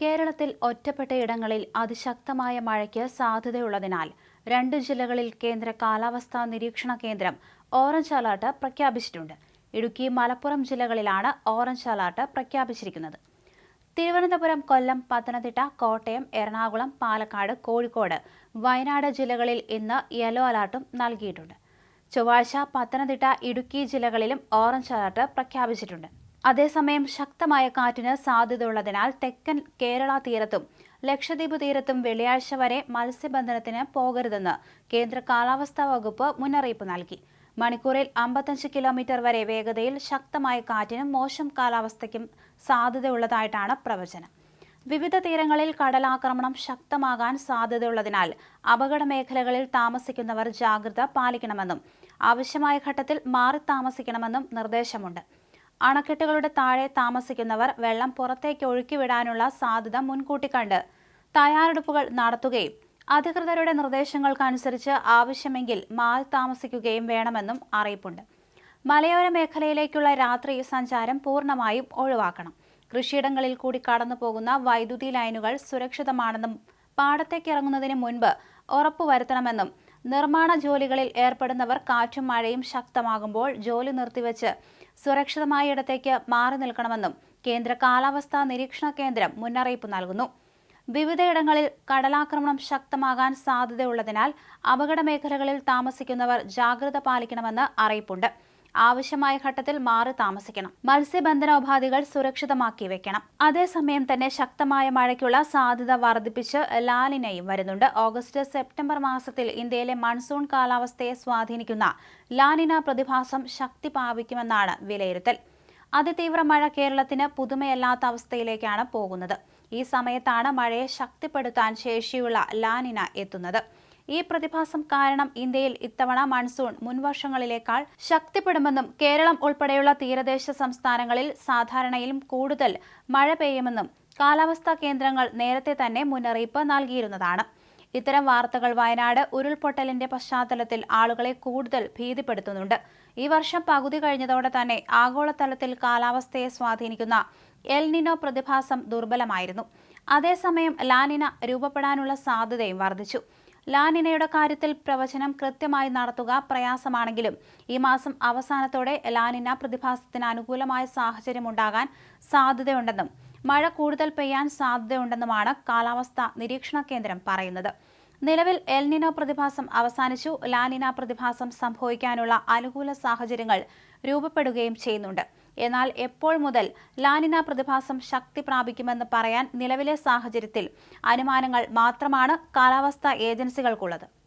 കേരളത്തിൽ ഒറ്റപ്പെട്ട ഇടങ്ങളിൽ അതിശക്തമായ മഴയ്ക്ക് സാധ്യതയുള്ളതിനാൽ രണ്ട് ജില്ലകളിൽ കേന്ദ്ര കാലാവസ്ഥാ നിരീക്ഷണ കേന്ദ്രം ഓറഞ്ച് അലർട്ട് പ്രഖ്യാപിച്ചിട്ടുണ്ട്. ഇടുക്കി മലപ്പുറം ജില്ലകളിലാണ് ഓറഞ്ച് അലർട്ട് പ്രഖ്യാപിച്ചിരിക്കുന്നത്. തിരുവനന്തപുരം കൊല്ലം പത്തനംതിട്ട കോട്ടയം എറണാകുളം പാലക്കാട് കോഴിക്കോട് വയനാട് ജില്ലകളിൽ ഇന്ന് യെല്ലോ അലർട്ടും നൽകിയിട്ടുണ്ട്. ചൊവ്വാഴ്ച പത്തനംതിട്ട ഇടുക്കി ജില്ലകളിലും ഓറഞ്ച് അലർട്ട് പ്രഖ്യാപിച്ചിട്ടുണ്ട്. അതേസമയം ശക്തമായ കാറ്റിന് സാധ്യതയുള്ളതിനാൽ തെക്കൻ കേരള തീരത്തും ലക്ഷദ്വീപ് തീരത്തും വെള്ളിയാഴ്ച വരെ മത്സ്യബന്ധനത്തിന് പോകരുതെന്ന് കേന്ദ്ര കാലാവസ്ഥാ വകുപ്പ് മുന്നറിയിപ്പ് നൽകി. മണിക്കൂറിൽ അമ്പത്തഞ്ച് കിലോമീറ്റർ വരെ വേഗതയിൽ ശക്തമായ കാറ്റിനും മോശം കാലാവസ്ഥയ്ക്കും സാധ്യതയുള്ളതായിട്ടാണ് പ്രവചനം. വിവിധ തീരങ്ങളിൽ കടലാക്രമണം ശക്തമാകാൻ സാധ്യതയുള്ളതിനാൽ അപകട മേഖലകളിൽ താമസിക്കുന്നവർ ജാഗ്രത പാലിക്കണമെന്നും ആവശ്യമായ ഘട്ടത്തിൽ മാറി താമസിക്കണമെന്നും നിർദ്ദേശമുണ്ട്. അണക്കെട്ടുകളുടെ താഴെ താമസിക്കുന്നവർ വെള്ളം പുറത്തേക്ക് ഒഴുക്കിവിടാനുള്ള സാധ്യത മുൻകൂട്ടി കണ്ട് തയ്യാറെടുപ്പുകൾ നടത്തുകയും അധികൃതരുടെ നിർദ്ദേശങ്ങൾക്കനുസരിച്ച് ആവശ്യമെങ്കിൽ മാറി താമസിക്കുകയും വേണമെന്നും അറിയിപ്പുണ്ട്. മലയോര മേഖലയിലേക്കുള്ള രാത്രി സഞ്ചാരം പൂർണമായും ഒഴിവാക്കണം. കൃഷിയിടങ്ങളിൽ കൂടി കടന്നു പോകുന്ന വൈദ്യുതി ലൈനുകൾ സുരക്ഷിതമാണെന്നും പാടത്തേക്ക് ഇറങ്ങുന്നതിന് മുൻപ് ഉറപ്പുവരുത്തണമെന്നും നിർമ്മാണ ജോലികളിൽ ഏർപ്പെടുന്നവർ കാറ്റും മഴയും ശക്തമാകുമ്പോൾ ജോലി നിർത്തിവെച്ച് സുരക്ഷിതമായ ഇടത്തേക്ക് മാറി നിൽക്കണമെന്നും കേന്ദ്ര കാലാവസ്ഥാ നിരീക്ഷണ കേന്ദ്രം മുന്നറിയിപ്പ് നൽകുന്നു. വിവിധയിടങ്ങളിൽ കടലാക്രമണം ശക്തമാകാൻ സാധ്യതയുള്ളതിനാൽ അപകട മേഖലകളിൽ താമസിക്കുന്നവർ ജാഗ്രത പാലിക്കണമെന്ന് അറിയിപ്പുണ്ട്. ആവശ്യമായ ഘട്ടത്തിൽ മാറി താമസിക്കണം. മത്സ്യബന്ധന ഉപാധികൾ സുരക്ഷിതമാക്കി വെക്കണം. അതേസമയം തന്നെ ശക്തമായ മഴയ്ക്കുള്ള സാധ്യത വർദ്ധിപ്പിച്ച് ലാലിനയും വരുന്നുണ്ട്. ഓഗസ്റ്റ് സെപ്റ്റംബർ മാസത്തിൽ ഇന്ത്യയിലെ മൺസൂൺ കാലാവസ്ഥയെ സ്വാധീനിക്കുന്ന ലാലിന പ്രതിഭാസം ശക്തി പ്രാപിക്കുമെന്നാണ് വിലയിരുത്തൽ. അതിതീവ്ര മഴ കേരളത്തിന് പുതുമയല്ലാത്ത അവസ്ഥയിലേക്കാണ് പോകുന്നത്. ഈ സമയത്താണ് മഴയെ ശക്തിപ്പെടുത്താൻ ശേഷിയുള്ള ലാനിന എത്തുന്നത്. ഈ പ്രതിഭാസം കാരണം ഇന്ത്യയിൽ ഇത്തവണ മൺസൂൺ മുൻവർഷങ്ങളിലേക്കാൾ ശക്തിപ്പെടുമെന്നും കേരളം ഉൾപ്പെടെയുള്ള തീരദേശ സംസ്ഥാനങ്ങളിൽ സാധാരണയിലും കൂടുതൽ മഴ പെയ്യുമെന്നും കാലാവസ്ഥാ കേന്ദ്രങ്ങൾ നേരത്തെ തന്നെ മുന്നറിയിപ്പ് നൽകിയിരുന്നതാണ്. ഇത്തരം വാർത്തകൾ വയനാട് ഉരുൾപൊട്ടലിന്റെ പശ്ചാത്തലത്തിൽ ആളുകളെ കൂടുതൽ ഭീതിപ്പെടുത്തുന്നുണ്ട്. ഈ വർഷം പകുതി കഴിഞ്ഞതോടെ തന്നെ ആഗോളതലത്തിൽ കാലാവസ്ഥയെ സ്വാധീനിക്കുന്ന എൽനിനോ പ്രതിഭാസം ദുർബലമായിരുന്നു. അതേസമയം ലാനിന രൂപപ്പെടാനുള്ള സാധ്യതയും വർദ്ധിച്ചു. ലാനിനയുടെ കാര്യത്തിൽ പ്രവചനം കൃത്യമായി നടത്തുക പ്രയാസമാണെങ്കിലും ഈ മാസം അവസാനത്തോടെ ലാനിന പ്രതിഭാസത്തിന് അനുകൂലമായ സാഹചര്യമുണ്ടാകാൻ സാധ്യതയുണ്ടെന്നും മഴ കൂടുതൽ പെയ്യാൻ സാധ്യതയുണ്ടെന്നുമാണ് കാലാവസ്ഥാ നിരീക്ഷണ കേന്ദ്രം പറയുന്നത്. നിലവിൽ എൽനിനോ പ്രതിഭാസം അവസാനിച്ചു. ലാനിന പ്രതിഭാസം സംഭവിക്കാനുള്ള അനുകൂല സാഹചര്യങ്ങൾ രൂപപ്പെടുകയും ചെയ്യുന്നുണ്ട്. എന്നാൽ എപ്പോൾ മുതൽ ലാനിന പ്രതിഭാസം ശക്തി പ്രാപിക്കുമെന്ന് പറയാൻ നിലവിലെ സാഹചര്യത്തിൽ അനുമാനങ്ങൾ മാത്രമാണ് കാലാവസ്ഥാ ഏജൻസികൾക്കുള്ളത്.